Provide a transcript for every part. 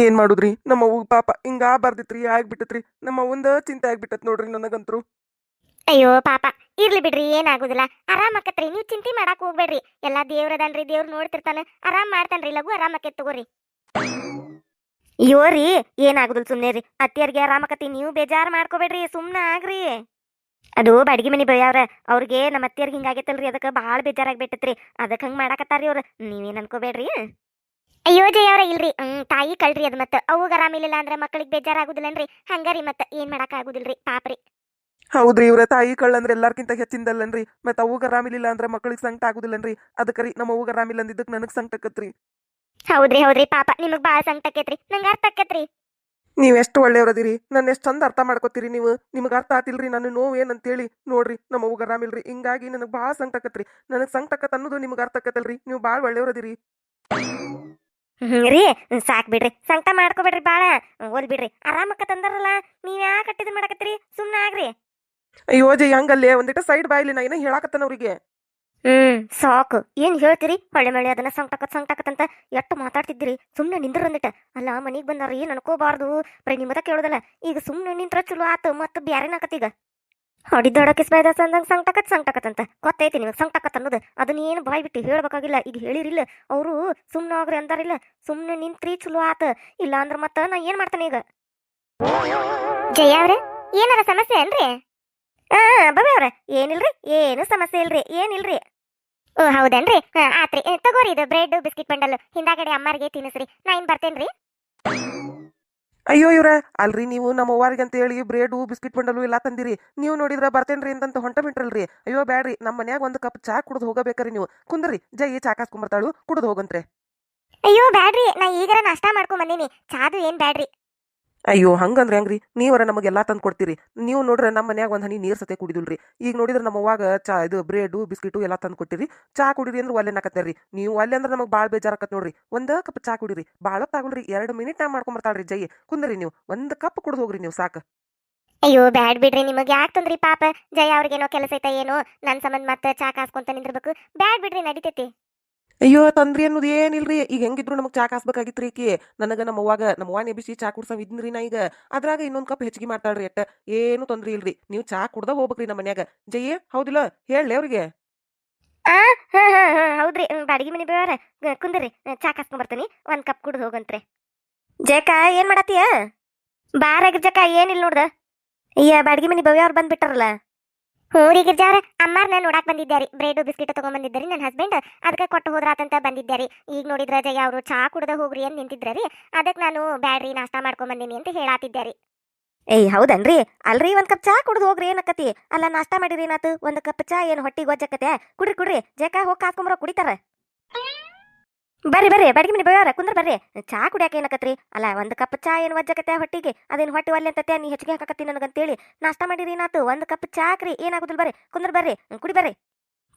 ಏನ್ ಮಾಡುದ್ರಿ? ನಮ್ಮ ಪಾಪ ಹಿಂಗ ಬರ್ದಿತ್ರಿ, ಆಗ್ಬಿಟ್ಟತ್ರಿ. ಒಂದ ಚಿಂತೆ ಆಗ್ಬಿಟ್ಟತ್ ನೋಡ್ರಿ ನನಗಂತ್ರು. ಅಯ್ಯೋ ಪಾಪ, ಇರ್ಲಿ ಬಿಡ್ರಿ, ಏನಾಗುದಿಲ್ಲ. ಆರಾಮ್ ಆಕತ್ರಿ, ನೀವು ಚಿಂತೆ ಮಾಡಕ್ ಹೋಗ್ಬೇಡ್ರಿ. ಎಲ್ಲಾ ದೇವ್ರದನ್ರಿ ದೇವ್ರ ನೋಡ್ತಿರ್ತಾನ. ಆರಾಮ್ ಮಾಡ್ತಾನ್ರಿ, ಲಘು ಆರಾಮ್ ಆಕೇತ್ ತಗೋರಿ. ಅಯ್ಯೋ ರೀ, ಏನಾಗುದಿಲ್ಲ ಸುಮ್ನೆ ರೀ. ಅತ್ತಿಯರ್ಗೆ ಆರಾಮಕತಿ ನೀವು ಬೇಜಾರ್ ಮಾಡ್ಕೋಬೇಡ್ರಿ, ಸುಮ್ನ ಆಗ್ರಿ. ಅದು ಬಾಡಿಗೆ ಮನಿ ಬಯ್ಯವ್ರ, ಅವ್ರಿಗೆ ನಮ್ಮ ಅತ್ತಿಯರ್ಗೆ ಹಿಂಗಾಗೈತಲ್ರಿ ಅದಕ್ಕೆ ಭಾಳ ಬೇಜಾರಾಗ್ಬಿಟ್ಟತ್ರಿ ಅದಕ್ಕೆ ಹಂಗೆ ಮಾಡಾಕತ್ತಾರ್ರಿ ಅವ್ರು. ನೀವೇನ್ ಅನ್ಕೋಬೇಡ್ರಿ? ಅಯ್ಯೋ ಜಯವ್ರ ಇಲ್ರಿ. ಹ್ಮ್ ತಾಯಿ ಕಳ್ರಿ ಅದ್ ಮತ್ತ ಅವಾಗ ಆರಾಮಿಲ್ಲ ಅಂದ್ರೆ ಮಕ್ಕಳಿಗೆ ಬೇಜಾರಾಗುದಿಲ್ಲನ್ರಿ. ಹಂಗಾರಿ ಮತ್ತ ಏನ್ ಮಾಡಕ್ ಆಗುದಿಲ್ರಿ ಪಾಪ್ರಿ. ಹೌದ್ರಿ ಇವ್ರ ತಾಯಿ ಕಳ್ಳಂದ್ರೆ ಎಲ್ಲಾರ್ಕಿಂತ ಹೆಚ್ಚಿಂದಲ್ಲನ್ರಿ. ಮತ್ತ ಅವು ಆರಾಮಿಲ್ಲ ಅಂದ್ರೆ ಮಕ್ಕಳಿಗೆ ಸಂಕಟ ಆಗುದಿಲ್ಲನ್ರಿ. ಅದಕ್ಕರಿ ನಮ್ಮ ಅವ್ಗ ಆರಾಮಿಲ್ಲ ಅಂದಿದ್ದಕ್ಕೆ ನನಗ್ ಸಂಕಟ ಆಕತ್ರಿ. ಹೌದ್ರಿ ಹೌದ್ರಿ ಪಾಪ. ನಿಮಗ್ ಬಾಳ ಸಂಕಟ ಆಕೇತ್ರಿ. ನಂಗ ಅರ್ಥ ಆಕೇತ್ರಿ. ನೀವ್ ಎಷ್ಟು ಒಳ್ಳೆಯವ್ರದಿರಿ ನನ್ನ ಎಷ್ಟು ಚಂದ ಅರ್ಥ ಮಾಡ್ಕೋತೀರಿ ನೀವು. ನಿಮಗೆ ಅರ್ಥ ಆತಿಲ್ರಿ ನನ್ನ ನೋವು ಏನಂತೇಳಿ. ನೋಡ್ರಿ ನಮ್ಮ ಅವ್ಗ ಆರಾಮಿಲ್ರಿ ಹಿಂಗಾಗಿ ನನಗೆ ಬಾಳ ಸಂಕಟ ಆಕತ್ರಿ. ನನಗೆ ಸಂಕಟ ಆಕತ್ ಅನ್ನೋದು ನಿಮ್ಗೆ ಅರ್ಥ ಆಕತ್ತಲ್ರಿ. ನೀವು ಭಾಳ ಒಳ್ಳೆಯವ್ರದಿರಿ ರೀ ಸಾಕ್ ಬಿಡ್ರಿ. ಸಂಕಟ ಮಾಡ್ಕೋಬೇಡ್ರಿ ಬಾಳ. ಓಲ್ ಬಿಡ್ರಿ. ಆರಾಮಕ್ಕತ್ತಂದಾರಲ್ಲ ನೀವ್ ಯಾಕೆ ಕಟ್ಟಿದ್ ಮಾಡಕತ್ತೀರಿ? ಸುಮ್ನ ಆಗ್ರಿ. ಅಯ್ಯೋ ಜೈ ಹಂಗಲ್ಲೇ? ಒಂದಿಟ ಸೈಡ್ ಬಾಯ್ಲಿ ನಾ ಏನೋ ಹೇಳಾಕತ್ತನ ಅವ್ರಿಗೆ. ಹ್ಮ್ ಸಾಕು. ಏನ್ ಹೇಳ್ತೀರಿ? ಹೊಳೆ ಮಳೆ ಅದನ್ನ ಸಂಕಟಕತ್ ಸಂಕಟಕತ್ ಅಂತ ಎಷ್ಟು ಮಾತಾಡ್ತಿದ್ರಿ ಸುಮ್ನೆ ನಿಂದ್ರ ಒಂದಿಟ ಅಲ್ಲ ಮನಿಗ್ ಬಂದಾರ ಏನ್ ಅನ್ಕೋಬಾರ್ದು ಬರೀ ನಿಮ್ಮದ ಕೇಳೋದಲ್ಲ. ಈಗ ಸುಮ್ನೆ ನಿಂತ್ರ ಚಲೋ ಆತು ಮತ್ತ ಬ್ಯಾರೆನಾಕತ್ ಈಗ. ಹೊಡಿದೊಡಕಿಸ್ ಬೈದಾಸ ಅಂದಂಗ ಸಂಕಟಕತ್ ಸಂಕಟಕತ್ ಅಂತ. ಗೊತ್ತೈತಿ ನಿಮಗೆ ಸಂಕಟಕತ್ ಅನ್ನೋದು. ಅದನ್ನ ಏನು ಬಾಯ್ ಬಿಟ್ಟು ಹೇಳ್ಬೇಕಾಗಿಲ್ಲ. ಈಗ ಹೇಳಿರಿಲ್ಲ. ಅವರು ಸುಮ್ಮನೆ ಆಗ್ರಿ ಅಂದಾರಿಲ್ಲ. ಸುಮ್ಮನೆ ನಿಂತ್ರಿ ಚಲೋ ಆತ. ಇಲ್ಲ ಅಂದ್ರೆ ಮತ್ತೆ ನಾ ಏನ್ ಮಾಡ್ತಾನೆ ಈಗ? ಜಯ ಅವ್ರೆ ಏನಾರ ಸಮಸ್ಯೆ ಏನ್ರಿ? ಆ ಬಬೆ ಅವ್ರ ಏನಿಲ್ರಿ? ಏನು ಸಮಸ್ಯೆ ಇಲ್ರಿ? ಏನಿಲ್ರಿ? ಓ ಹೌದೇನ್ರಿ? ಹಾ ಆತ್ರಿ. ತಗೋರಿ ಇದು ಬ್ರೆಡ್ ಬಿಸ್ಕಿಟ್ ಬಂಡಲ್. ಹಿಂದಾಗಡೆ ಅಮ್ಮಾರಿಗೆ ತಿನ್ನಿಸ್ರಿ. ನಾ ಏನ್ ಬರ್ತೇನ್ರಿ. ಅಯ್ಯೋ ಇವ್ರ, ಅಲ್ರಿ ನೀವು ನಮ್ಮ ಅವ್ವಾರಿಗೆ ಅಂತ ಹೇಳಿ ಬ್ರೆಡು ಬಿಸ್ಕಿಟ್ ಬಂಡಲು ಎಲ್ಲ ತಂದಿರಿ. ನೀವು ನೋಡಿದ್ರ ಬರ್ತೇನ್ರಿ ಅಂತಂತ ಹೊಂಟ ಬಿಟ್ರಲ್ರಿ. ಅಯ್ಯೋ ಬ್ಯಾಡ್ರಿ, ನಮ್ಮ ಮನ್ಯಾಗ ಒಂದು ಕಪ್ ಚಾ ಕುಡ್ದು ಹೋಗಬೇಕ್ರಿ ನೀವು. ಕುಂದ್ರಿ, ಜೈ ಚಾ ಕಾಸ್ಕೊಂಬರ್ತಾಳು ಕುಡ್ದು ಹೋಗಂತ್ರೆ. ಅಯ್ಯೋ ಬ್ಯಾಡ್ರಿ, ನಾ ಈಗರ ನಾಷ್ಟಾ ಮಾಡ್ಕೊಂಡ್ ಬಂದೀನಿ. ಚಾದು ಏನ್ ಬ್ಯಾಡ್ರಿ. ಅಯ್ಯೋ, ಹಂಗಂದ್ರೆ ಹೆಂಗ್ರಿ? ನೀವರ ನಮಗೆಲ್ಲ ತಂದು ಕೊಡ್ತೀರಿ. ನೀವು ನೋಡ್ರೆ ನಮ್ಮ ಮನ್ಯಾಗ ಒಂದು ಹನಿ ನೀರ್ ಸತೆ ಕುಡಿದಿಲ್ರಿ. ಈಗ ನೋಡಿದ್ರೆ ನಮ್ಮ ಅವಾಗ ಚಾ ಇದು ಬ್ರೆಡ್ ಬಿಸ್ಕಿಟು ಎಲ್ಲ ತಂದು ಕೊಟ್ಟಿರಿ. ಚಾ ಕುಡಿರಿ ಅಂದ್ರೆ ಒಲ್ಲೆ ನಾಕತ್ತೀರಿ ನೀವು ಅಲ್ಲೇ ಅಂದ್ರೆ ನಮಗೆ ಭಾಳ ಬೇಜಾರಾಕತ್ ನೋಡ್ರಿ. ಒಂದ ಕಪ್ ಚಾ ಕುಡಿರಿ. ಭಾಳ ತಗೊಳ್ರಿ ಎರಡು ಮಿನಿಟ್ ಟೈಮ್ ಮಾಡ್ಕೊಂಬರ್ತಾಳ್ರಿ ಜೈ. ಕುಂದ್ರಿ ನೀವು. ಒಂದ್ ಕಪ್ ಕುಡ್ದು ಹೋಗ್ರಿ ನೀವು ಸಾಕು. ಅಯ್ಯೋ, ಬ್ಯಾಡ್ ಬಿಡ್ರಿ ನಿಮಗೆ. ಯಾಕೆ ತಂದ್ರಿ ಪಾಪ? ಜಯ ಅವ್ರಿಗೇನೋ ಕೆಲಸ ಐತ ಏನೋ? ನನ್ ಸಂಬಂಧ ಮತ್ತೆ ಚಾ ಕಾಸ್ಕೊಂತ ನಿಂದಿರ್ಬೇಕು. ಬ್ಯಾಡ್ ಬಿಡ್ರಿ ನಡಿತೈತಿ. ಅಯ್ಯೋ ತಂದ್ರಿ ಅನ್ನೋದು ಏನಿಲ್ರಿ? ಈಗ ಹೆಂಗಿದ್ರು ನಮಗೆ ಚಾ ಕಾಸ್ಬೇಕಾಗಿತ್ರಿ ಈಕಿ. ನನಗ ನಮ್ಮ ಅವ್ವಾಗ ನಮ್ಮ ಅವ್ವ ನೆಬಿಸಿ ಚಾ ಕುಡ್ಸವ್ ಇದ್ನ್ರಿ ನಾ ಈಗ. ಅದ್ರಾಗ ಇನ್ನೊಂದ್ ಕಪ್ ಹೆಚ್ಚಿಗೆ ಮಾಡ್ತಾಳ್ರಿ ಅಟ್ಟ ಏನು ತೊಂದ್ರಿ ಇಲ್ರಿ. ನೀವು ಚಾ ಕುಡ್ದ ಹೋಗ್ಬೇಕ್ರಿ ನಮ್ಮ ಮನ್ಯಾಗ. ಜಯ್ಯ ಹೌದಿಲ್ಲ? ಹೇಳಿ ಅವ್ರಿಗೆ. ಆ ಹೌದ್ರಿ. ಹ್ಮ್, ಬಾಡಿಗೆ ಮನಿ ಬೇವಾರ. ಕುಂದ್ರಿ. ಚಾ ಕಾಸ್ಕೊಂಡ್ ಬರ್ತೀನಿ. ಒಂದ್ ಕಪ್ ಕುಡ್ದು ಹೋಗಂತ್ರಿ. ಜಯಕ ಏನ್ ಮಾಡತ್ತೀಯ? ಬಾರ ಗಿರ್ಜಕ ಏನಿಲ್ಲ ನೋಡ್ದ? ಅಯ್ಯ ಬಾಡಿಗೆ ಮನೆ ಬವ್ಯ ಅವ್ರು ಬಂದ್ಬಿಟ್ಟಾರಲ್ಲ. ಹ್ಞೂ ಗಿರ್ಜಾವ್ರ ಅಮ್ಮಾರ್ನ ನೋಡಕ್ ಬಂದಿದ್ದಾರಿ. ಬ್ರೆಡ್, ಬಿಸ್ಕಿಟ್ ತಗೊಂಡ್ ಬಂದಿದ್ದಾರಿ ನನ್ನ ಹಸ್ಬೆಂಡ್ ಅದಕ್ಕೆ ಕೊಟ್ಟು ಹೋದ್ರಾತಂತ ಬಂದಿದ್ದಾರಿ. ಈಗ ನೋಡಿದ್ರ ಜಯ ಅವರು ಚಾ ಕುಡ್ದ ಹೋಗ್ರಿ ಅಂತ ನಿಂತಿದ್ರಿ ಅದಕ್ಕೆ ನಾನು ಬ್ಯಾಡ್ರಿ, ನಾಷ್ಟಾ ಮಾಡ್ಕೊಂಡ್ ಬಂದೀನಿ ಅಂತ ಹೇಳಾತಿದ್ದಾರಿ. ಏಯ್, ಹೌದನ್ರಿ? ಅಲ್ರಿ ಒಂದ್ ಕಪ್ ಚಾ ಕುಡ್ದು ಹೋಗ್ರಿ ಏನಕತಿ ಅಲ್ಲ, ನಾಷ್ಟಾ ಮಾಡಿರಿ ಏನಾತು? ಒಂದ್ ಕಪ್ ಚಾ ಏನ್ ಹೊಟ್ಟಿಗೆ ಗೊಜ್ಜಕತೆ ಕುಡ್ರಿ ಕುಡ್ರಿ. ಜಕಾ ಹೋಗಿ ಕಾಸ್ಕೊಂಬರೋ ಕುಡಿತಾರ. ಬರ್ರಿ ಬರ್ರಿ, ಬಾಡಿಗೆ ಮನೆ ಬಯ್ಯಾರ ಕುಂದ್ರ ಬರ್ರಿ. ಚಾ ಕುಡಿಯಾಕ ಏನಕತ್ರಿ? ಅಲ್ಲ, ಒಂದ್ ಕಪ್ ಚಾ ಏನ್ ವಜ್ಜಕತೆ ಹೊಟ್ಟಿಗೆ? ಅದೇನ್ ಹೊಟ್ಟಿ ಒಲ್ಲೆ ಅಂತತೆ ನೀ ಹೆಚ್ಚಿಗೆ ಹಾಕಕತ್ತಿ ನನಗಂತೇಳಿ. ನಾಷ್ಟ ಮಾಡಿರಿ ಏನಾತು ಒಂದ್ ಕಪ್ ಚಾಕ್ರಿ ಏನಾಗುದಿಲ್ಲ ಬರ್ರಿ. ಕುಂದ್ರ ಬರ್ರಿ ಕುಡಿ ಬರ್ರಿ.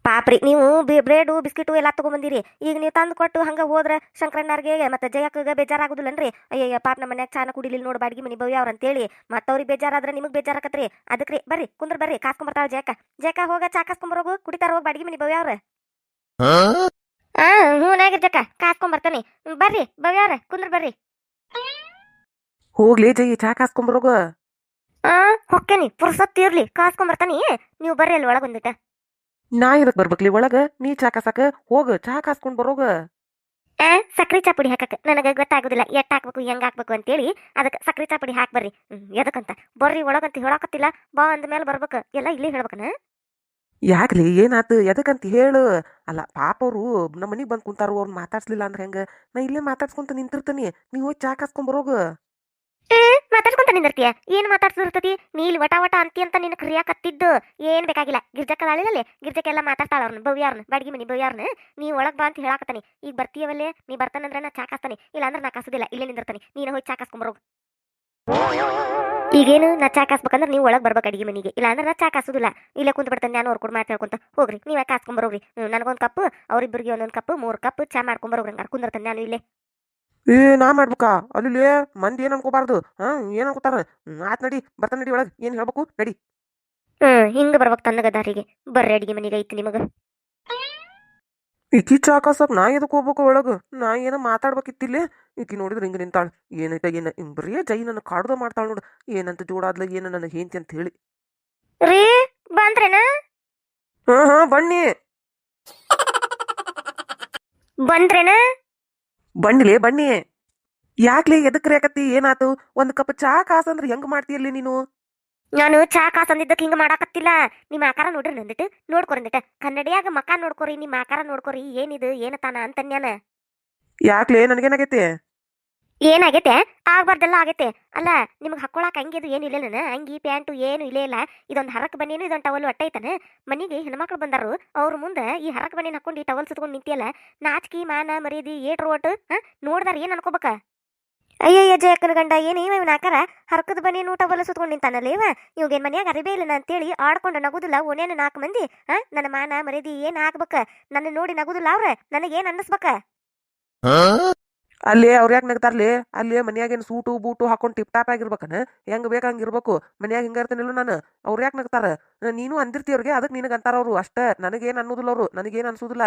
ಪಾಪ್ರಿ, ನೀವು ಬ್ರೆಡು, ಬಿಸ್ಕಿಟು ಎಲ್ಲ ತಗೊಂಬಂದಿರಿ. ಈಗ ನೀವು ತಂದು ಕೊಟ್ಟು ಹಂಗ ಹೋದ್ರ ಶಂಕರಣ್ಣರ್ಗೆ ಮತ್ತೆ ಜಯಕ್ಕಗ ಬೇಜಾರಾಗುದಿಲ್ಲನ್ರಿ. ಅಯ್ಯಯ್ಯ, ಪಾಪ ನಮ್ಮ ಮನ್ಯಾಗ ಚಾನ ಕುಡಿಲಿಲ್ಲ ನೋಡ ಬಾಡಿಗೆ ಮನಿ ಬವ್ಯ ಹೇಳಿ ಅಂತೇಳಿ. ಮತ್ತವ್ರಿಗೆ ಬೇಜಾರಾದ್ರೆ ನಿಮಗೆ ಬೇಜಾರಾಕತ್ರಿ. ಅದಕ್ರಿ, ಬರ್ರಿ, ಕುಂದ್ರ ಬರ್ರಿ, ಕಾಸ್ಕೊಂಬರ್ತಾಳ ಜಯಕ ಜಯಕ ಹೋಗ, ಚಾ ಕಾಸ್ಕೊಂಬರೋಗು, ಕುಡಿತಾರ ಹೋಗ ಬಾಡಿಗೆ ಮನಿ ಬವ್ಯ ಅವ್ರ ಆ ಹ್ಞೂ ನಾಗಿರ್ಜಕ್ಕ ಕಾಸ್ಕೊಂಡ್ ಬರ್ತಾನೆ. ಬರ್ರಿ ಬವ್ಯಾರ ಕುಂದ್ರ ಬರ್ರಿ. ಹೋಗ್ಲಿ ಜೈ ಚಾ ಕಾಸ್ಕೊಂಬರೋಗ ಆ ಹೊಕ್ಕೇನಿ ಪುರ್ಸತ್ ಇರ್ಲಿ. ಕಾಸ್ಕೊಂಡ್ ಬರ್ತಾನಿ. ನೀವು ಬರ್ರಿ ಅಲ್ಲಿ ಒಳಗ್ ಬಂದಿಟ್ಟ ನಾ ಇದಕ್ ಬರ್ಬೇಕ್ಲಿ ಒಳಗ? ನೀ ಚಾ ಕಾಸಾಕ? ಹೋಗ ಚಾ ಕಾಸ್ಕೊಂಡ್ ಬರೋಗ. ಆ ಸಕ್ರಿ ಚಾ ಪುಡಿ ಹಾಕಕ್ ನನಗೆ ಗೊತ್ತಾಗುದಿಲ್ಲ. ಎಟ್ ಹಾಕ್ಬೇಕು ಹೆಂಗ್ ಹಾಕ್ಬೇಕು ಅಂತೇಳಿ. ಅದಕ್ಕೆ ಸಕ್ರಿ ಚಾ ಪುಡಿ ಹಾಕ್ ಬರ್ರಿ. ಎದಕ್ಕಂತ? ಬರ್ರಿ ಒಳಗಂತ ಹೇಳಕತ್ತಿಲ್ಲ. ಬಾ ಅಂದ ಮೇಲೆ ಬರ್ಬೇಕು. ಎಲ್ಲ ಇಲ್ಲಿ ಹೇಳ್ಬೇಕನ? ಯಾಕ್ಲಿ? ಏನಾತು ಎದಕ್ಕಂತ ಹೇಳು? ಅಲ್ಲ ಪಾಪ ಅವ್ರು ನಮ್ಮ ಮನಿಗ್ ಬಂದ್ ಕುಂತಾರು, ಅವ್ರು ಮಾತಾಡ್ಸ್ಲಿಲ್ಲ ಅಂದ್ರೆ ಹೆಂಗ? ನಾ ಇಲ್ಲೇ ಮಾತಾಡ್ಸ್ಕೊಂತ ನಿಂತಿರ್ತೀನಿ. ನೀ ಹೋಗಿ ಚಾ ಕಾಸ್ಕೊಂಡ್ ಬರೋಗ. ಮಾತಾಡ್ಕೊಂತ ನಿಂದಿರ್ತೀಯ? ಏನ್ ಮಾತಾಡ್ಸಿರ್ತತಿ ನೀ ಇಲ್ಲಿ ವಟ ವಟ ಅಂತಿ ಅಂತ ನಿನ್ ಕ್ರಿಯಾಕತ್ತಿದ್ದು ಏನ್ ಬೇಕಾಗಿಲ್ಲ. ಗಿರ್ಜಕ್ಕದಾಳಿಲ್ಲೇ ಗಿರ್ಜಕ್ಕೆಲ್ಲ ಮಾತಾಡ್ತಾಳ ಅವ್ರನ್ನ ಬವ್ಯಾರ್ನ, ಬಾಡಿಗೆ ಮನಿ ಬವ್ಯಾರ್ನ. ನೀ ಒಳಗ್ ಬಾ ಅಂತ ಹೇಳಾಕತ್ತಾನೆ. ಈಗ ಬರ್ತೀಯವಲ್ಲೇ? ನೀ ಬರ್ತಾನಂದ್ರೆ ನಾ ಚಾ ಕಾಸ್ತಾನೆ. ಇಲ್ಲ ಅಂದ್ರೆ ನಾ ಕಾಸುದಿಲ್ಲ. ಇಲ್ಲೇ ನಿಂದಿರ್ತಾನೆ. ನೀನು ಹೋಗಿ ಚಾ ಕಾಸ್ಕೊಂಬರೋಗು ಈಗೇನು ನಾ ಚಾ ಕಾಸ್ಬೇಕಂದ್ರೆ ನೀವು ಒಳಗೆ ಬರ್ಬೇಕು ಅಡಿಗೆ ಮನೆಗೆ. ಇಲ್ಲ ಅಂದ್ರೆ ನಾ ಚಾ ಕಾಸುದಿಲ್ಲ. ಇಲ್ಲೇ ಕುಂತ ಬಿಡ್ತಾನೆ ನಾನು ಅವ್ರ ಕೂಡ ಮಾತು ಹೇಳ್ಕೊಂತ ಹೋಗ್ರಿ. ಯಾಕೆ ಹಾಸ್ಕೊಂಬರೋಗ್ರಿ ನನಗೊಂದು ಕಪ್ ಅವ್ರಿಬ್ಬರಿಗೆ ಒಂದೊಂದು ಕಪ್ ಮೂರು ಕಪ್ ಚಾ ಮಾಡ್ಕೊಂಬರೋಗ್ರಿ ಹಂಗಾರೆ ಕುಂದಿರ್ತಾನೆ ನಾನು ಇಲ್ಲೇ. ಏ ನಾ ಮಾಡ್ಬೇಕಾ? ಅಲ್ಲಿ ಮಂದಿ ಏನ್ ಅನ್ಕೋಬಾರ್ದು? ಹಾ ಏನ್ ಅನ್ಕೋತಾರ? ಆತ್ ನಡಿ ಬರ್ತಾನೆ ನಡಿ ಒಳಗ್. ಏನ್ ಹೇಳ್ಬೇಕು? ನಡಿ. ಹ್ಮ್ ಹಿಂಗ ಬರ್ಬೇಕು ತನ್ನಗ ದಾರಿಗೆ ಬರ್ರಿ ಅಡಿಗೆ ಮನೆಗೆ ಐತಿ ನಿಮಗ. ಈಕಿ ಚಾ ಕಾಸಕ್ ನಾ ಎದಕ್ಕೆ ಹೋಗ್ಬೇಕು ಒಳಗ? ನಾ ಏನೋ ಮಾತಾಡ್ಬೇಕಿತ್ತಿಲ್ಲೇ? ಈಕಿ ನೋಡಿದ್ರೆ ಹಿಂಗೆ ನಿಂತಾಳು. ಏನೈತ ಏನ? ಬರೀ ಜೈ ನನ್ನ ಕಾಡ್ದ ಮಾಡ್ತಾಳ ನೋಡು. ಏನಂತ ಜೋಡಾದ್ಲ ಏನ ನನ್ನ ಹೇಂತಿ ಅಂತ ಹೇಳಿ. ರೀ ಬಂದ್ರೇನ? ಹಾ ಹಾ ಬನ್ನಿ. ಬಂದ್ರೇನ? ಬಣ್ಣಿಲೆ ಬನ್ನಿ. ಯಾಕ್ಲೆ ಎದಕ್ ರೇಕತ್ತಿ? ಏನಾತು? ಒಂದ್ ಕಪ್ ಚಾ ಕಾಸಂದ್ರೆ ಹೆಂಗ್ ಮಾಡ್ತೀಯಲ್ಲಿ ನೀನು? ನಾನು ಚಾ ಕಾಸ್ ಅಂದಿದ್ದಕ್ಕೆ ಹಿಂಗ ಮಾಡಾಕತ್ತಿಲ್ಲ. ನಿಮ್ಮ ಆಕಾರ ನೋಡ್ರಿ ನಂದಿಟ್ಟು ನೋಡ್ಕೊರಂದಿಟ ಕನ್ನಡಿಯಾಗ ಮಕ ನೋಡ್ಕೊರಿ ನಿಮ್ಮ ಆಕಾರ ನೋಡ್ಕೊರಿ ಏನಿದು ಏನತಾನ ಅಂತನ್ಯಾನ ಯಾಕ್ಲೆ ನನಗೇನಾಗೈತಿ? ಏನಾಗೈತೆ? ಆಗ್ಬಾರ್ದೆಲ್ಲ ಆಗೈತೆ. ಅಲ್ಲ ನಿಮ್ಗೆ ಹಾಕೊಳಕ್ ಅಂಗಿದು ಏನು ಇಲ್ಲ ನಾನು? ಅಂಗಿ ಪ್ಯಾಂಟು ಏನು ಇಲ್ಲೇ ಇಲ್ಲ. ಇದೊಂದು ಹರಕ್ ಬನ್ನೇನು ಇದೊಂದು ಟವಲ್ ಒಟ್ಟೈತಾನೆ ಮನೆಗೆ ಹೆಣ್ಮಕ್ಳು ಬಂದರು ಅವ್ರ ಮುಂದೆ ಈ ಹರಕ್ ಬನ್ನೇನು ಹಾಕೊಂಡು ಈ ಟವಲ್ ಸುತ್ಕೊಂಡು ನಿಂತಿಯಲ್ಲ? ನಾಚಿಕೆ ಮಾನ ಮರೀದಿ ಏಟ್ರು ಒಟ್ಟು ಹಾ? ನೋಡ್ದಾರ ಏನು ಅನ್ಕೋಬೇಕ? ಅಯ್ಯಯ್ಯ ಜಯಕ್ಕನ ಗಂಡ ಏನೇ ಇವ ಇವನ ಆಕಾರ? ಹರಕದ ಊಟ ಬಲ ಸುತ್ಕೊಂಡು ನಿಂತಾನಲ್ಲ ಇವ? ಇವಾಗೇನು ಮನ್ಯಾಗ ಅರಿಬೇ ಇಲ್ಲ ಅಂತೇಳಿ ಆಡ್ಕೊಂಡು ನಗುದಿಲ್ಲ ಓನೇನು ನಾಲ್ಕು ಮಂದಿ. ಹಾ ನನ್ನ ಮಾನ ಮರ್ಯಾದಿ ಏನ್ ಹಾಕ್ಬೇಕ ನನ್ನ ನೋಡಿ ನಗುದಿಲ್ಲ ಅವ್ರ? ನನಗೇನು ಅನ್ನಿಸ್ಬೇಕ? ಅಲ್ಲಿ ಅವ್ರ ಯಾಕೆ ನಗ್ತಾರ್ಲಿ? ಅಲ್ಲಿ ಮನ್ಯಾಗೇನು ಸೂಟು ಬೂಟು ಹಾಕೊಂಡು ಟಿಪ್ ಟಾಪ್ ಆಗಿರ್ಬೇಕನ? ಹೆಂಗ್ ಬೇಕ ಹಂಗ್ ಇರ್ಬೇಕು? ಮನ್ಯಾಗ ಹಿಂಗ ಇರ್ತಾನಿಲ್ಲ ನಾನು. ಅವ್ರ ಯಾಕೆ ನಗ್ತಾರ? ನೀನು ಅಂದಿರ್ತಿ ಅವ್ರಿಗೆ ಅದಕ್ಕೆ ನಿನಗೆ ಅಂತಾರ ಅವ್ರು. ಅಷ್ಟ ನನಗೇನ್ ಅನ್ನೋದಿಲ್ಲ ಅವ್ರು. ನನಗೇನು ಅನ್ಸೋದಿಲ್ಲ.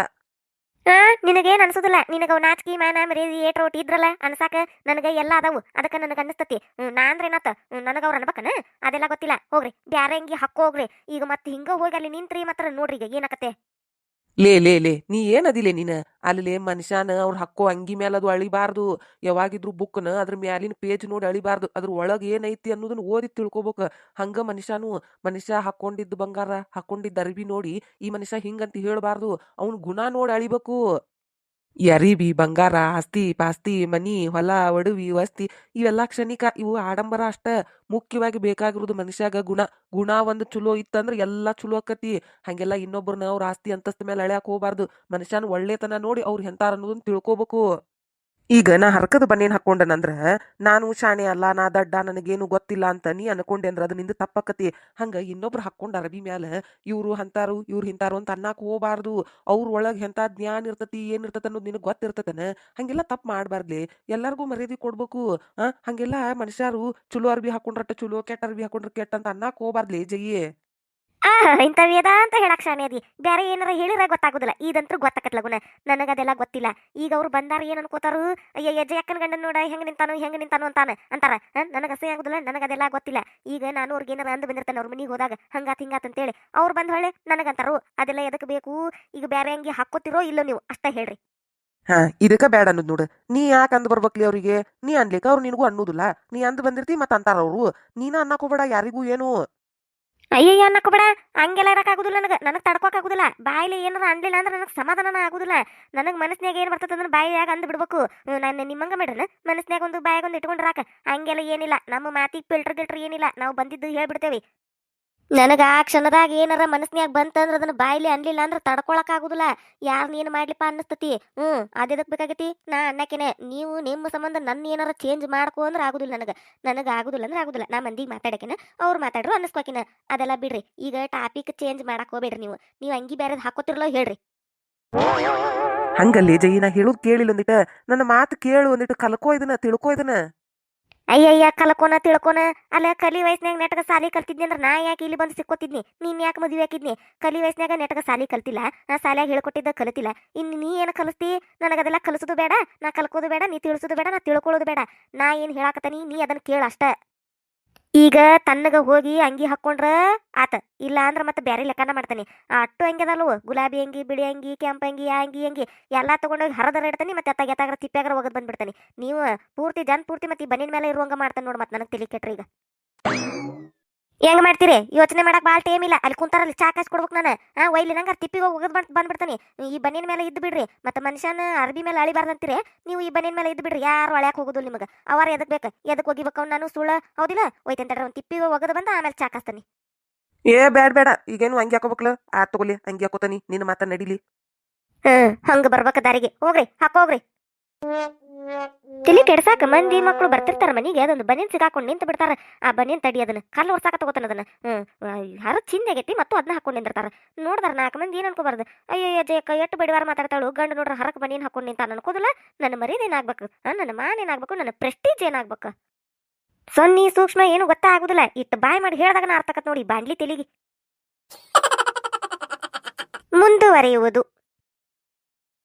ಹಾ ನಿನಗೇನ್ ಅನ್ಸುದಿಲ್ಲ? ನಿನಗ ಅವ್ ನಾಚಿಕೆ ಮಾನ ಮರ್ಯಾದಿ ಏಟ್ರ ಇದ್ರಲ್ಲ ಅನ್ಸಾಕ ನನಗ ಎಲ್ಲ ಅದಾವು. ಅದಕ್ಕ ನನಗೆ ಅನ್ನಿಸ್ತತಿ. ಹ್ಮ್, ನಾ ಅಂದ್ರೆ ಏನತ್ತ ನನಗೆ ಅವ್ರ ಅನ್ಬೇಕನ? ಅದೆಲ್ಲ ಗೊತ್ತಿಲ್ಲ. ಹೋಗ್ರಿ ಬ್ಯಾರೆ ಅಂಗಿ ಹೋಗ್ರಿ. ಈಗ ಮತ್ತೆ ಹಿಂಗ ಹೋಗಿ ಅಲ್ಲಿ ನಿಂತ್ರಿ ಮಾತ್ರ ನೋಡ್ರಿ ಈಗ ಏನಾಕತ್ತೆ. ಲೇ ಲೇ ಲೇ, ನೀ ಏನದಿಲೆ ನೀನ? ಅಲ್ಲಿ ಮನುಷ್ಯನ ಅವ್ರ ಹಕ್ಕೋ ಅಂಗಿ ಮೇಲೆ ಅದು ಅಳಿಬಾರ್ದು. ಯಾವಾಗಿದ್ರು ಬುಕ್ನ ಅದ್ರ ಮ್ಯಾಲಿನ ಪೇಜ್ ನೋಡಿ ಅಳಿಬಾರ್ದು. ಅದ್ರ ಒಳಗ್ ಏನೈತಿ ಅನ್ನೋದನ್ನ ಓದಿ ತಿಳ್ಕೊಬೇಕು. ಹಂಗ ಮನುಷ್ಯನು ಮನುಷ್ಯ ಹಾಕೊಂಡಿದ್ದ ಬಂಗಾರ ಹಾಕೊಂಡಿದ್ದ ಅರ್ಬಿ ನೋಡಿ ಈ ಮನುಷ್ಯ ಹಿಂಗಂತ ಹೇಳಬಾರ್ದು. ಅವ್ನ ಗುಣ ನೋಡಿ ಅಳಿಬೇಕು. ಈ ಅರಿಬಿ, ಬಂಗಾರ ಆಸ್ತಿ ಪಾಸ್ತಿ, ಮನಿ, ಹೊಲ, ಒಡವಿ, ವಸ್ತಿ ಇವೆಲ್ಲ ಕ್ಷಣಿಕ ಇವು ಆಡಂಬರ ಅಷ್ಟ ಮುಖ್ಯವಾಗಿ ಬೇಕಾಗಿರೋದು ಮನುಷ್ಯಾಗ ಗುಣ. ಗುಣ ಒಂದು ಚಲೋ ಇತ್ತಂದ್ರ ಎಲ್ಲಾ ಚಲೋ ಆಕತಿ. ಹಂಗೆಲ್ಲ ಇನ್ನೊಬ್ಬರನ್ನ ಅವ್ರ ಆಸ್ತಿ ಅಂತಸ್ತ ಮೇಲೆ ಅಳ್ಯಾಕ ಹೋಗಬಾರ್ದು. ಮನುಷ್ಯನ ಒಳ್ಳೆತನ ನೋಡಿ ಅವ್ರು ಹೆಂತಾರ ಅನ್ನೋದನ್ನ ತಿಳ್ಕೊಬೇಕು. ಈಗ ನಾ ಹರ್ಕದ ಬನ್ನೇನ್ ಹಾಕೊಂಡನಂದ್ರ, ನಾನು ಶಾಣೆ ಅಲ್ಲ, ನಾ ದಡ್ಡ, ನನಗೇನು ಗೊತ್ತಿಲ್ಲ ಅಂತ ನೀ ಅನ್ಕೊಂಡೆ ಅಂದ್ರ ಅದು ನಿಂದ ತಪ್ಪಕತಿ. ಹಂಗ ಇನ್ನೊಬ್ರು ಹಾಕೊಂಡ ಅರಬಿ ಮ್ಯಾಲ, ಇವ್ರು ಅಂತಾರು, ಇವ್ರು ಹಿಂತಾರು ಅಂತ ಅನ್ನಕ್ ಹೋಗಬಾರ್ದು. ಅವ್ರ ಒಳಗ್ ಎಂತ ಜ್ಞಾನ ಇರ್ತತಿ, ಏನ್ ಇರ್ತತಿ ಅನ್ನೋದು ನಿನಗೆ ಗೊತ್ತಿರ್ತತನ. ಹಂಗೆಲ್ಲ ತಪ್ಪ ಮಾಡ್ಬಾರ್ಲಿ ಎಲ್ಲಾರ್ಗೂ ಮರ್ಯಾದೆ ಕೊಡ್ಬೇಕು. ಹಂಗೆಲ್ಲ ಮನುಷ್ಯರು ಚಲೋ ಅರ್ಬಿ ಹಾಕೊಂಡ್ರಟ್ಟ ಚಲೋ ಕೆಟ್ಟ ಅರ್ಬಿ ಹಾಕೊಂಡ್ರ ಕೆಟ್ಟ ಅಂತ ಅನ್ನಕ್ ಹೋಗ್ಬಾರ್ಲಿ ಜಯ್ಯೇ ಆಹಾ ಇಂಥವೇದ ಅಂತ ಹೇಳಕ್ ಶಾನೆ ಅದಿ ಬೇರೆ ಏನಾರ ಹೇಳಿರ ಗೊತ್ತಾಗುದಿಲ್ಲ. ಇದಂತೂ ಗೊತ್ತಾಕತ್ ಲಗುನ. ನನಗದೆಲ್ಲ ಗೊತ್ತಿಲ್ಲ. ಈಗ ಅವ್ರು ಬಂದಾರ ಏನ್ ಅನ್ಕೋತಾರು? ಅಯ್ಯ ಜಯಕ್ಕನ ಗಂಡನ ನೋಡ, ಹೆಂಗ್ ನಿಂತಾನು ಹೆಂಗ್ ನಿಂತಾನು ಅಂತಾನ. ಅಂತಾರ ನನಗ ಅಸಹ್ಯ ಆಗುದಿಲ್ಲ, ನನಗದೆಲ್ಲ ಗೊತ್ತಿಲ್ಲ. ಈಗ ನಾನು ಅವ್ರಿಗೆ ಏನಾರ ಅಂದ್ ಬಂದಿರ್ತಾನೆ, ಅವ್ರ ಮನಿಗೆ ಹೋದಾಗ ಹಂಗಾತ್ ಹಿಂಗಾತ್ ಅಂತೇಳಿ. ಅವ್ರು ಬಂದ್ ಹೊಳೆ ನನಗಂತಾರು. ಅದೆಲ್ಲ ಎದಕ್ ಬೇಕು? ಈಗ ಬೇರೆ ಹಂಗೆ ಹಾಕೋತಿರೋ ಇಲ್ಲೋ ನೀವು? ಅಷ್ಟ ಹೇಳ್ರಿ. ಹಾ, ಇದಕ್ಕ ಬೇಡ ಅನ್ನೋದು ನೋಡು. ನೀ ಯಾಕೆ ಅಂದ್ ಬರ್ಬೇಕ್ಲಿ ಅವ್ರಿಗೆ? ನೀ ಅನ್ಲಿಕ್ಕ ಅವ್ರು ನಿನಗೂ ಅನ್ನೋದಿಲ್ಲ. ನೀ ಅಂದ್ ಬಂದಿರ್ತಿ ಮತ್ತ ಅಂತಾರ ಅವ್ರು. ನೀನ ಅನ್ನಕೋಬೇಡ ಯಾರಿಗೂ ಏನು. ಅಯ್ಯಯ್ಯ ಅನ್ನಕೋಬೇಡ ಹಂಗೆಲ್ಲ ಇರಕ ಆಗುದಿಲ್ಲ ನನಗೆ. ನನಗೆ ತಡ್ಕೋಕ್ ಆಗುದಿಲ್ಲ. ಬಾಯಿಲಿ ಏನಾರ ಅನ್ಲಿಲ್ಲ ಅಂದ್ರೆ ನನಗೆ ಸಮಾಧಾನ ಆಗುದಿಲ್ಲ. ನನಗೆ ಮನಸ್ನ್ಯಾಗ ಏನು ಬರ್ತದ ಅಂದ್ರೆ ಬಾಯಿಯಾಗ ಅಂದ್ ಬಿಡ್ಬೇಕು. ನಾನು ನಿಮ್ಮಂಗ ಮಾಡ್ರನ ಮನಸ್ನ್ಯಾಗ ಒಂದು ಬಾಯಾಗ ಒಂದು ಇಟ್ಕೊಂಡ್ರಾಕ. ಹಂಗೆಲ್ಲ ಏನಿಲ್ಲ. ನಮ್ಮ ಮಾತಿಗೆ ಫಿಲ್ಟರ್ ಗಿಲ್ಟರ್ ಏನಿಲ್ಲ. ನಾವು ಬಂದಿದ್ದು ಹೇಳ್ಬಿಡ್ತೇವಿ. ನನಗೆ ಆ ಕ್ಷಣದಾಗ ಏನಾರ ಮನಸ್ನ್ಯಾಗ ಬಂತಂದ್ರ ಅದನ್ನ ಬಾಯಿಲಿ ಅನ್ಲಿಲ್ಲ ಅಂದ್ರ ತಡ್ಕೊಳಕ್ ಆಗುದಿಲ್ಲ ಯಾರ್ ನೀನ್ ಮಾಡ್ಲಿಪ್ಪ ಅನ್ನಿಸ್ತತಿ? ಹ್ಮ್ ಅದಕ್ ಬೇಕಾಗತಿ? ನಾ ಅನ್ನಕೇನೆ ನೀವು ನಿಮ್ಮ ಸಂಬಂಧ ನನ್ನ ಏನಾರ ಚೇಂಜ್ ಮಾಡ್ಕೋ ಅಂದ್ರ ಆಗುದಿಲ್ಲ ನನಗೆ. ನನಗೆ ಆಗುದಿಲ್ಲ ಅಂದ್ರ ಆಗುದಿಲ್ಲ. ನಾ ಮಂದಿಗೆ ಮಾತಾಡಕಿನ, ಅವ್ರು ಮಾತಾಡ್ರು ಅನ್ನಿಸ್ಕೋಕಿನ. ಅದೆಲ್ಲ ಬಿಡ್ರಿ, ಈಗ ಟಾಪಿಕ್ ಚೇಂಜ್ ಮಾಡಕ್ ಹೋಗ್ಬೇಡ್ರಿ ನೀವು. ನೀವು ಅಂಗಿ ಬೇರೆದ್ ಹಾಕೋತಿರ್ಲೋ ಹೇಳ್ರಿ. ಹಂಗಲ್ಲಿ ಜೈ ನಾ ಹೇಳೋದ್ ಕೇಳಿಲ್ಲ ಒಂದಿಟ. ನನ್ನ ಮಾತು ಕೇಳು ಒಂದಿಟ್ಟು ಕಲ್ಕೋ ಇದನ್ನ, ತಿಳ್ಕೋ ಇದನ್ನ. ಅಯ್ಯಯ್ಯ, ಕಲ್ಕೋನ, ತಿಳ್ಕೊನ. ಅಲ್ಲ, ಕಲಿ ವಯಸ್ಸಿನಾಗ ನೆಟ್ಗ ಸಾಲಿ ಕಲ್ತಿದ್ನಿ ಅಂದ್ರೆ ನಾ ಯಾಕೆ ಇಲ್ಲಿ ಬಂದು ಸಿಕ್ಕೋತಿದ್ನಿ? ನೀನ್ ಯಾಕೆ ಮದುವೆ ಹಾಕಿದ್ನಿ ಕಲಿ ವಯಸ್ಸಿನಾಗ ನೆಟ್ಗ ಸಾಲಿ ಕಲ್ತಿಲ್ಲ. ನಾ ಸಾಲಿಯಾಗ ಹೇಳ್ಕೊಟ್ಟಿದ್ದ ಕಲಿತಿಲ್ಲ. ಇನ್ನು ನೀ ಏನು ಕಲಿಸ್ತಿ? ನನಗದೆಲ್ಲ ಕಲಿಸೋದು ಬೇಡ. ನಾ ಕಲ್ಕೋದು ಬೇಡ, ನೀ ತಿಳಿಸೋದು ಬೇಡ, ನಾ ತಿಳ್ಕೊಳ್ಳೋದು ಬೇಡ. ನಾ ಏನು ಹೇಳಾಕತ್ತೀನಿ, ನೀ ಅದನ್ನ ಕೇಳ ಅಷ್ಟ. ಈಗ ತನ್ನಗ ಹೋಗಿ ಅಂಗಿ ಹಾಕೊಂಡ್ರ ಆತ. ಇಲ್ಲ ಅಂದ್ರೆ ಮತ್ತೆ ಬೇರೆ ಲೆಕ್ಕನ ಮಾಡ್ತಾನೆ. ಅಟ್ಟು ಅಂಗಿ ಅದಲ್ವ ಗುಲಾಬಿ ಅಂಗಿ, ಬಿಳಿ ಅಂಗಿ, ಕೆಂಪ ಅಂಗಿ ಆ ಅಂಗಿ ಅಂಗಿ ಎಲ್ಲಾ ತಗೊಂಡೋಗಿ ಹರದರ ಇಡ್ತಾನೆ ಮತ್ತೆ ಅತ್ತಾಗ ಎತ್ತಾಗ್ರ ತಿಪ್ಪಾಗ್ರ ಹೋಗದ್ ಬಂದ್ಬಿಡ್ತಾನೆ. ನೀವು ಪೂರ್ತಿ ಜನ್ ಪೂರ್ತಿ ಮತ್ತೆ ಬನ್ನಿನ ಮೇಲೆ ಇರುವಂಗ ಮಾಡ್ತಾನೆ ನೋಡಿ ಮತ್ತೆ ನನಗೆ ತಲೆ ಕೆಟ್ರಿ ಈಗ. ಹೆಂಗ್ ಮಾಡ್ತೀರಿ? ಯೋಚನೆ ಮಾಡಕ್ ಭಾಳ ಟೈಮ್ ಇಲ್ಲ. ಅಲ್ಲಿ ಕುಂತಾರಲ್ಲಿ ಚಾ ಕಾಸು ಕೊಡ್ಬೇಕು ನಾನು. ಒಯ್ಲಿ ನಂಗೆ ತಿಪ್ಪಿಗೆ ಹೋಗಿ ಒಗದ್ ಬಂದ್ ಬಂದ್ಬಿಡ್ತಾನೆ. ಈ ಬನ್ನಿನ ಮೇಲೆ ಇದ್ದು ಬಿಡ್ರಿ. ಮತ್ತೆ ಮನುಷ್ಯನ ಅರ್ಬಿ ಮೇಲೆ ಅಳಿಬಾರ್ದಂತೀರಿ ನೀವು ಈ ಬನ್ನಿನ ಮೇಲೆ ಇದ್ದು ಬಿಡ್ರಿ. ಯಾರು ಒಳ್ಯಾಕ ಹೋಗೋದು ನಿಮಗೆ. ಅವರ ಎದಕ್ ಬೇಕು? ಎದಕ್ ಹೋಗಿಬೇಕು ಅವ್ನು ನಾನು? ಸುಳ್ಳ? ಹೌದಿಲ್ಲ? ಒಯ್ತಂತಾರೆ ಒಂದು ತಿಪ್ಪಿಗೆ ಹೋಗೋದು ಬಂದ ಆಮೇಲೆ ಚಾ ಕಾಸ್ತಾನೆ. ಏ ಬೇಡ ಬೇಡ ಈಗೇನು ಹಂಗೆ ಹಾಕೋಬೇಕಲ್ಲ ಆ ತಗೊಲಿ ಹಂಗೆ ಹಾಕೋತಾನಿ. ನಿನ್ನ ಮಾತ ನಡಿಲಿ. ಹ್ಞೂ ಹಂಗ ಬರ್ಬೇಕ ದಾರಿಗೆ. ಹೋಗ್ರಿ ಹಾಕೋಗ್ರಿ ತಿಳಿ ಕೆಡ್ಸಾಕ ಮಂದಿ ಮಕ್ಕಳು ಬರ್ತಿರ್ತಾರ ಮನಿಗೆ ಅದೊಂದು ಬನಿನ್ ಸಿಗಾಕೊಂಡು ನಿಂತು ಬಿಡ್ತಾರ. ಆ ಬನಿನ್ ತಡಿ ಅದನ್ನ ಕಲ್ಲು ಹೊರ್ಸಾಕ ತಗೋತಾನ ಅದನ್ನ. ಹ್ಮ್ ಹರ ಚಿಂದಾಗೈತಿ ಮತ್ತು ಅದನ್ನ ಹಾಕೊಂಡು ನಿಂತಿರ್ತಾರ ನೋಡ್ದಾರ ನಾಲ್ಕು ಮಂದಿ ಏನ್ ಅನ್ಕೋಬಾರ್ದು. ಅಯ್ಯೋ ಜಯಕ ಎಟ್ಟು ಬಿಡವಾರ ಮಾತಾಡ್ತಾಳು ಗಂಡು ನೋಡ್ರ ಹರಕ್ ಬನಿನ್ ಹಾಕೊಂಡು ನಿಂತಾನ ಅನ್ಕೋದಿಲ್ಲ. ನನ್ನ ಮರ್ಯಾದೆ ಏನಾಗ್ಬೇಕು ನನ್ನ ಮಾನ ಏನಾಗ್ಬೇಕು ನನ್ನ ಪ್ರೆಸ್ಟೀಜ್ ಏನಾಗ್ಬೇಕು ಸೊನ್ನಿ ಸೂಕ್ಷ್ಮ ಏನು ಗೊತ್ತಾಗುದಿಲ್ಲ. ಇಟ್ಟು ಬಾಯ್ ಮಾಡಿ ಹೇಳ್ದಾಗ ನಾ ಅರ್ಥಕತ್ ನೋಡಿ ಬಾಂಡ್ಲಿ ತೆಲಿಗಿ. ಮುಂದುವರಿಯುವುದು.